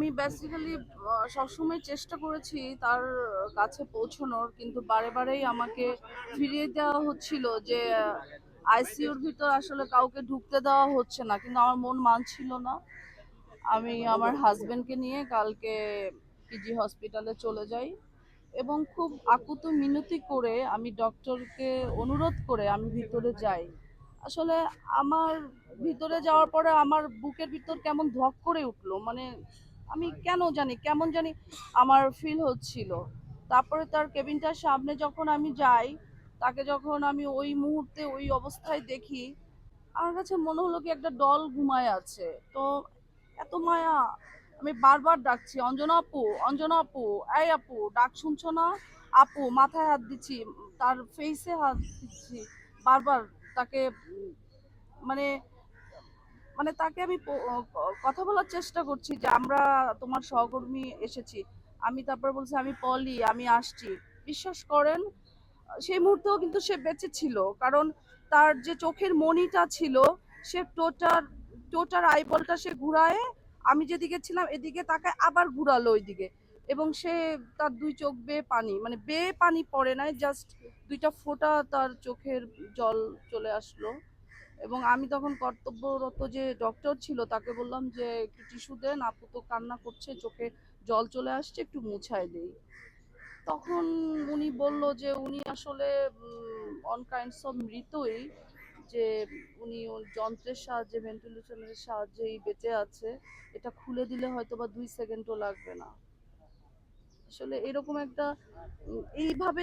আমি বেসিক্যালি সবসময় চেষ্টা করেছি তার কাছে পৌঁছানোর, কিন্তু বারে বারেই আমাকে ফিরিয়ে দেওয়া হচ্ছিল যে আইসিইউর ভিতর আসলে কাউকে ঢুকতে দেওয়া হচ্ছে না, কিন্তু আমার মন মানছিল না। আমি আমার হাজবেন্ডকে নিয়ে কালকে পিজি হসপিটালে চলে যাই এবং খুব আকুত মিনতি করে আমি ডক্টরকে অনুরোধ করে আমি ভিতরে যাই। আসলে আমার ভিতরে যাওয়ার পরে আমার বুকের ভিতর কেমন ধক করে উঠল মানে আমি কেন জানি, কেমন জানি আমার ফিল হচ্ছিল। তারপরে তার কেবিনটার সামনে যখন আমি যাই, তাকে যখন আমি ওই মুহূর্তে, ওই অবস্থায় দেখি, আমার কাছে মনে হলো কি একটা ডল ঘুমায় আছে। তো এত মায়া, আমি বারবার ডাকছি, অঞ্জনা আপু অঞ্জনা আপু, এই আপু, ডাক শুনছো না? আপু, মাথায় হাত দিচ্ছি, তার ফেসে হাত দিচ্ছি। বারবার তাকে মানে মানে তাকে আমি কথা বলার চেষ্টা করছি যে আমরা তোমার সহকর্মী এসেছি। আমি তারপর বলছি, আমি পলি, আমি আসছি। বিশ্বাস করেন, সেই মুহূর্তেও কিন্তু সে বেঁচে ছিল। কারণ তার যে চোখের মণিটা ছিল, সে টোটার টোটার আইবলটা সে ঘুরায়, আমি যেদিকে ছিলাম এদিকে তাকে আবার ঘুরালো ওইদিকে। এবং সে তার দুই চোখ বেয়ে পানি মানে বেয়ে পানি পড়ে নাই জাস্ট দুইটা ফোঁটা তার চোখের জল চলে আসলো। এবং আমি তখন কর্তব্যরত যে ডক্টর ছিল, তাকে বললাম যে, একটু টিস্যু দেন, আপু তো কান্না করছে, চোখে জল চলে আসছে, একটু মুছায় দেই। তখন উনি বলল যে, উনি আসলে অন কাইন্ডস অফ মৃতই, যে উনি যন্ত্রের সাহায্যে ভেন্টিলেশনের সাহায্যেই বেঁচে আছে। এটা খুলে দিলে হয়তো বা দুই সেকেন্ডও লাগবে না। আসলে এরকম একটা এইভাবে